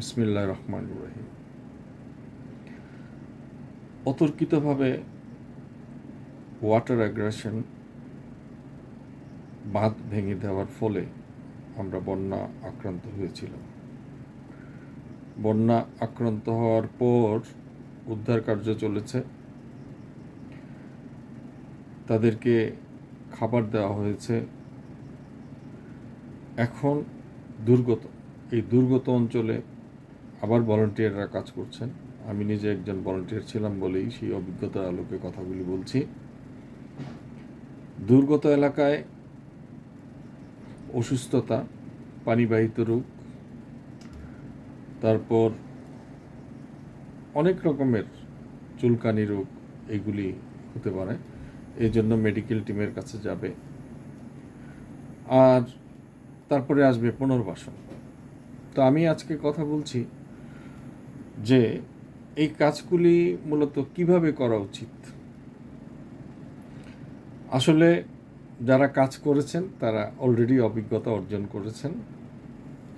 বিসমিল্লাহ রহমান রহিম অতর্কিতভাবে ওয়াটার অ্যাগ্রেশন বাঁধ ভেঙে দেওয়ার ফলে আমরা বন্যা আক্রান্ত হয়েছিলাম। বন্যা আক্রান্ত হওয়ার পর উদ্ধার কার্য চলেছে। তাদেরকে খাবার দেওয়া হয়েছে। এখন দুর্গত, এই দুর্গত অঞ্চলে আবার ভলান্টিয়াররা কাজ করছেন। আমি নিজে একজন ভলান্টিয়ার ছিলাম বলেই সেই অভিজ্ঞতার আলোকে কথাগুলি বলছি। দুর্গত এলাকায় অসুস্থতা, পানিবাহিত রোগ, তারপর অনেক রকমের চুলকানি রোগ এগুলি হতে পারে। এই জন্য মেডিকেল টিমের কাছে যাবে। আর তারপরে আসবে পুনর্বাসন। তো আমি আজকে কথা বলছি যে এই কাজগুলি মূলত কীভাবে করা উচিত? আসলে যারা কাজ করেছেন, তারা অলরেডি অভিজ্ঞতা অর্জন করেছেন।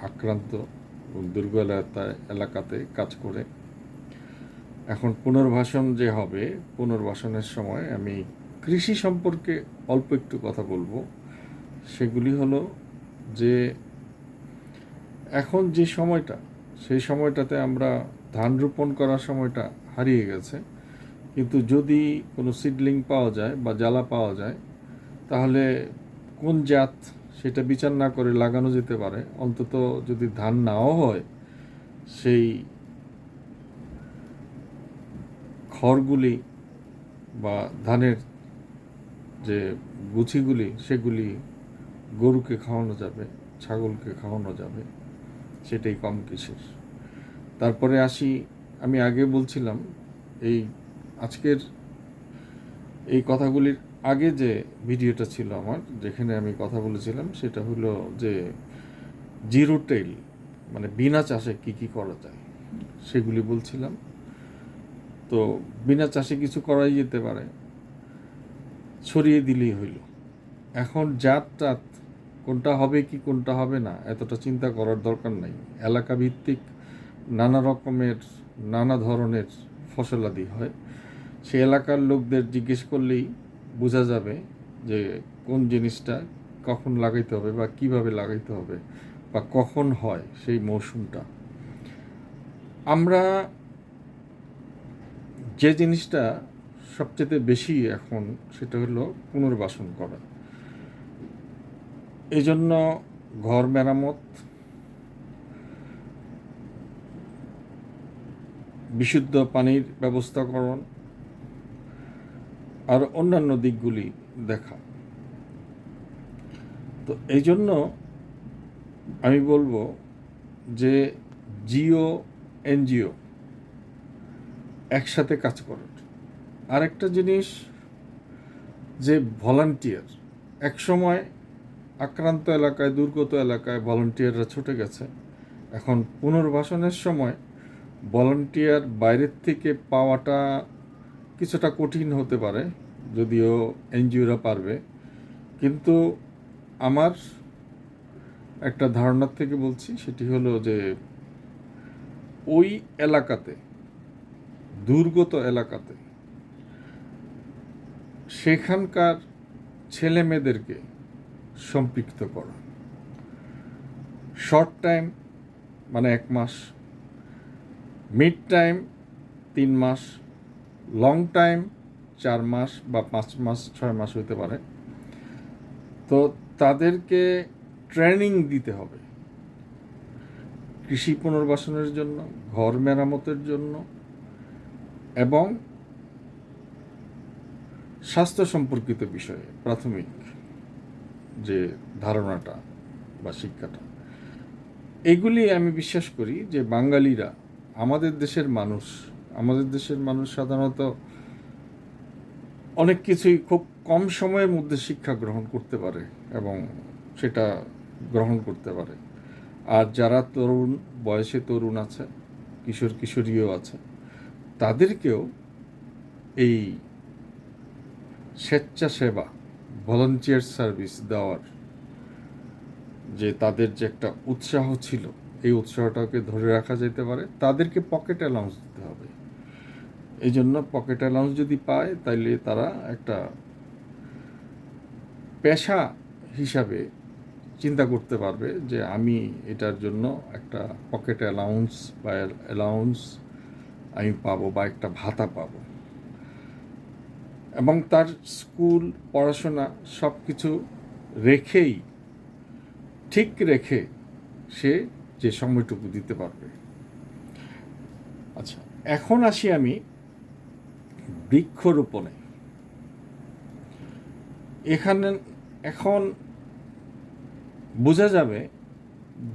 আক্রান্ত দুর্গ এলাকাতে কাজ করে। এখন পুনর্বাসন যে হবে, পুনর্বাসনের সময় আমি কৃষি সম্পর্কে অল্প একটু কথা বলব। সেগুলি হলো যে, এখন যে সময়টা, সেই সময়টাতে আমরা ধান রোপণ করার সময়টা হারিয়ে গেছে। কিন্তু যদি কোনো সিডলিং পাওয়া যায় বা জ্বালা পাওয়া যায়, তাহলে কোন জাত সেটা বিচার না করে লাগানো যেতে পারে? অন্তত যদি ধান নাও হয়, সেই খড়গুলি বা ধানের যে গুছিগুলি, সেগুলি গরুকে খাওয়ানো যাবে, ছাগলকে খাওয়ানো যাবে, সেটাই কম কিসের তারপরে আসি, আমি আগে বলছিলাম, এই আজকের এই কথাগুলির আগে যে ভিডিওটা ছিল আমার, যেখানে আমি কথা বলেছিলাম, সেটা হলো যে জিরো টেইল মানে বিনা চাষে কি কি করা যায়, সেগুলি বলছিলাম। তো বিনা চাষে কিছু করাই যেতে পারে, ছড়িয়ে দিলেই হইল। এখন জাত টাত কোনটা হবে কি কোনটা হবে না, এতটা চিন্তা করার দরকার নাই। এলাকা ভিত্তিক নানা রকমের, নানা ধরনের ফসলাদি হয়। সে এলাকার লোকদের জিজ্ঞেস করলেই বোঝা যাবে যে কোন জিনিসটা কখন লাগাইতে হবে বা কীভাবে লাগাইতে হবে বা কখন হয় সেই মৌসুমটা। আমরা যে জিনিসটা সবচেয়ে বেশি এখন সেটা হলো পুনর্বাসন করা। এই জন্য ঘর মেরামত বিশুদ্ধ পানির ব্যবস্থাকরণ আর অন্যান্য দিকগুলি দেখা। তো এই জন্য আমি বলব যে জিও, এনজিও একসাথে কাজ করার আরেকটা জিনিস যে ভলান্টিয়ার, একসময় আক্রান্ত এলাকায়, দুর্গত এলাকায় ভলান্টিয়াররা ছুটে গেছে। এখন পুনর্বাসনের সময় ভলান্টিয়ার বাইরের থেকে পাওয়াটা কিছুটা কঠিন হতে পারে, যদিও এনজিওরা পারবে। কিন্তু আমার একটা ধারণার থেকে বলছি, সেটি হলো যে ওই এলাকাতে, দুর্গত এলাকাতে, সেখানকার ছেলে মেয়েদেরকে সম্পৃক্ত করা। শর্ট টাইম মানে এক মাস মিড টাইম তিন মাস, লং টাইম চার মাস বা পাঁচ মাস, ছয় মাস হতে পারে। তো তাদেরকে ট্রেনিং দিতে হবে। কৃষি পুনর্বাসনের জন্য, ঘর মেরামতের জন্য এবং স্বাস্থ্য সম্পর্কিত বিষয়ে প্রাথমিক যে ধারণাটা বা শিক্ষাটা। এগুলি আমি বিশ্বাস করি যে বাঙালিরা আমাদের দেশের মানুষ, আমাদের দেশের মানুষ সাধারণত অনেক কিছুই খুব কম সময়ের মধ্যে শিক্ষা গ্রহণ করতে পারে এবং সেটা গ্রহণ করতে পারে। আর যারা তরুণ, বয়সে তরুণ আছে, কিশোর কিশোরীও আছে, তাদেরকেও এই স্বেচ্ছাসেবা ভলান্টিয়ার সার্ভিস দেওয়ার যে তাদের যে একটা উৎসাহ ছিল এই উৎসাহটাকে ধরে রাখা যেতে পারে। তাদেরকে পকেট অ্যালাউন্স দিতে হবে। এই জন্য পকেট অ্যালাউন্স যদি পায়, তাইলে তারা একটা পেশা হিসাবে চিন্তা করতে পারবে যে আমি এটার জন্য একটা পকেট অ্যালাউন্স বা অ্যালাউন্স আমি পাবো বা একটা ভাতা পাবো। এবং তার স্কুল, পড়াশোনা সব কিছু রেখেই, ঠিক রেখে সে যে সময়টুকু দিতে পারবে। আচ্ছা এখন আসি আমি বৃক্ষরোপণে। এখানে, এখন বোঝা যাবে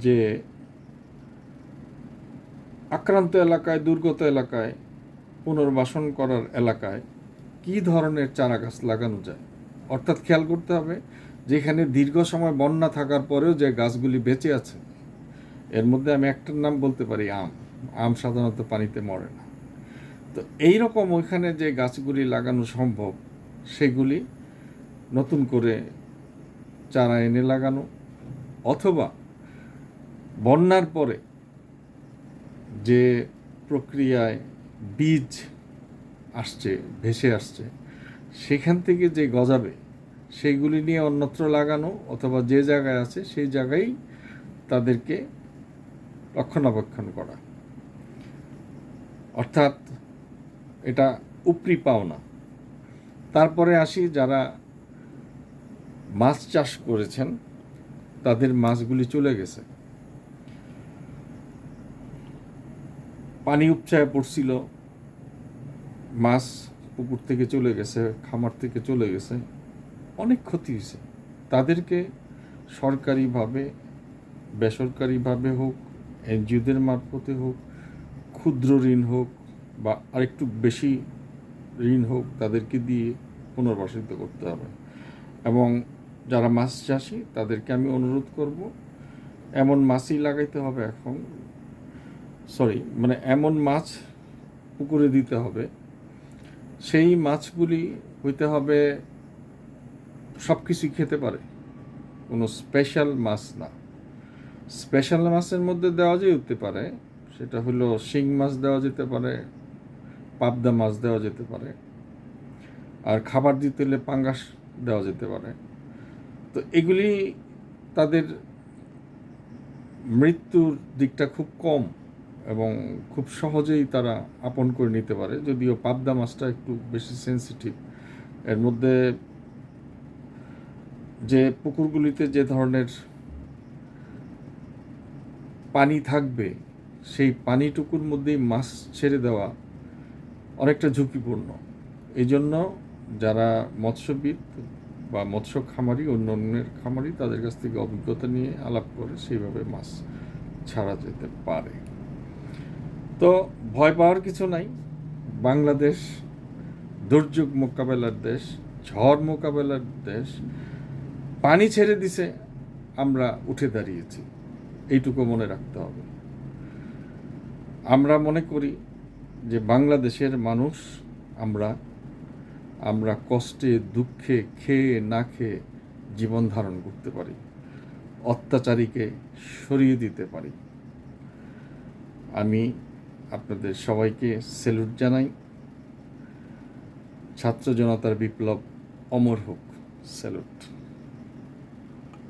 যে আক্রান্ত এলাকায়, দুর্গত এলাকায় পুনর্বাসন করার এলাকায় কি ধরনের চারা গাছ লাগানো যায়? অর্থাৎ খেয়াল করতে হবে, যেখানে দীর্ঘ সময় বন্যা থাকার পরেও যে গাছগুলি বেঁচে আছে এর মধ্যে আমি একটার নাম বলতে পারি আম। আম সাধারণত পানিতে মরে না। তো এই রকম ওইখানে যে গাছগুলি লাগানো সম্ভব, সেগুলি নতুন করে চারা এনে লাগানো অথবা বন্যার পরে যে প্রক্রিয়ায় বীজ আসছে, ভেসে আসছে, সেখান থেকে যে গজাবে সেইগুলি নিয়ে অন্যত্র লাগানো অথবা যে জায়গায় আছে, সেই জায়গায় তাদেরকে রক্ষণাবেক্ষণ করা। অর্থাৎ এটা উপরি পাওনা। তারপরে আসি যারা মাছ চাষ করেছেন, তাদের মাছগুলি চলে গেছে। পানি উপচায় পড়ছিল, মাছ পুকুর থেকে চলে গেছে, খামার থেকে চলে গেছে, অনেক ক্ষতি হয়েছে। তাদেরকে সরকারিভাবে, বেসরকারিভাবে হোক এনজিওদের মারফতে হোক, ক্ষুদ্র ঋণ হোক বা আরেকটু বেশি ঋণ হোক, তাদেরকে দিয়ে পুনর্বাসিত করতে হবে। এবং যারা মাছ চাষি, তাদেরকে আমি অনুরোধ করব, এমন মাছই লাগাইতে হবে এখন। সরি মানে এমন মাছ পুকুরে দিতে হবে। সেই মাছগুলি হইতে হবে সব কিছুই খেতে পারে। কোনো স্পেশাল মাছ না। স্পেশাল মাছের মধ্যে দেওয়া যেতে পারে, সেটা হলো শিং মাছ দেওয়া যেতে পারে, পাবদা মাছ দেওয়া যেতে পারে, আর খাবার দিতে হলে পাঙ্গাস দেওয়া যেতে পারে। তো এগুলি তাদের মৃত্যুর দিকটা খুব কম এবং খুব সহজেই তারা আপন করে নিতে পারে, যদিও পাবদা মাছটা একটু বেশি সেন্সিটিভ এর মধ্যে যে পুকুরগুলিতে যে ধরনের পানি থাকবে, সেই পানিটুকুর মধ্যেই মাছ ছেড়ে দেওয়া অনেকটা ঝুঁকিপূর্ণ। এই জন্য যারা মৎস্যবিদ বা মৎস্য খামারি অন্য অন্যের খামারি, তাদের কাছ থেকে অভিজ্ঞতা নিয়ে আলাপ করে সেইভাবে মাছ ছাড়া যেতে পারে। তো ভয় পাওয়ার কিছু নাই। বাংলাদেশ দুর্যোগ মোকাবেলার দেশ, ঝড় মোকাবেলার দেশ। পানি ছেড়ে দিছে, আমরা উঠে দাঁড়িয়েছি। এইটুকু মনে রাখতে হবে। আমরা মনে করি যে বাংলাদেশের মানুষ আমরা আমরা কষ্টে, দুঃখে, খেয়ে, না খেয়ে জীবন ধারণ করতে পারি, অত্যাচারীকে সরিয়ে দিতে পারি। আমি আপনাদের সবাইকে সেলুট জানাই। ছাত্র জনতার বিপ্লব অমর হোক। স্যালুট